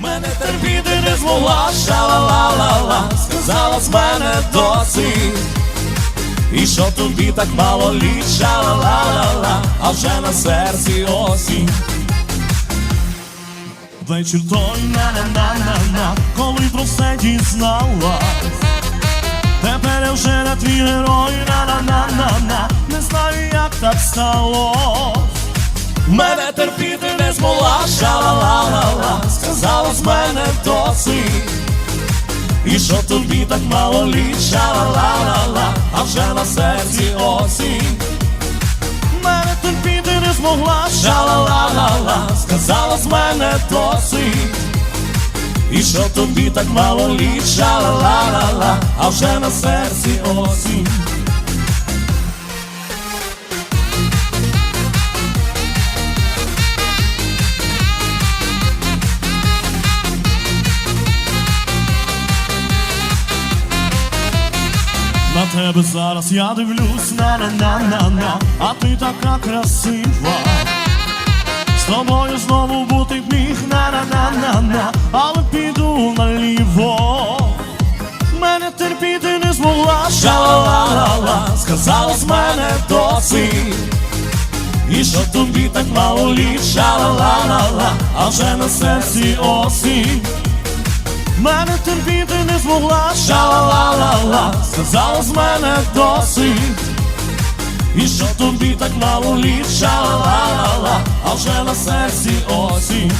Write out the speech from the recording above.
Мене терпіти не змогла, ша-ла-ла-ла-ла. Сказала з мене досить. І що тобі так мало літ, ша-ла-ла-ла-ла. А вже на серці осінь. Вечір той на-на-на-на-на. Коли про все дізнала Тепер я вже не твій герой. На-на-на-на-на. Не знаю, як так стало Мене терпіти не змогла, ша-ла-ла-ла-ла з мене досить? І що тобі так мало літ, ша-ла-ла-ла-ла А вже на серці осінь. Мене терпіти не змогла, ша-ла-ла-ла-ла Сказала з мене досить. І що тобі так мало літ, ша-ла-ла-ла-ла А вже на серці осінь тебе зараз. Я дивлюсь на-на-на-на-на. А ти така красива. З тобою знову бути б міг на-на-на-на-на. Але піду наліво. Мене терпіти не змогла. Ша-ла-ла-ла-ла. Сказала з мене досить. І що тобі так мало літ? Ша-ла-ла-ла-ла. А вже на серці осінь. Мене терпіти не змогла. Ша-ла-ла-ла-ла Сказала з мене досить. І що тобі так мало літ Ша-ла-ла-ла-ла А вже на серці осінь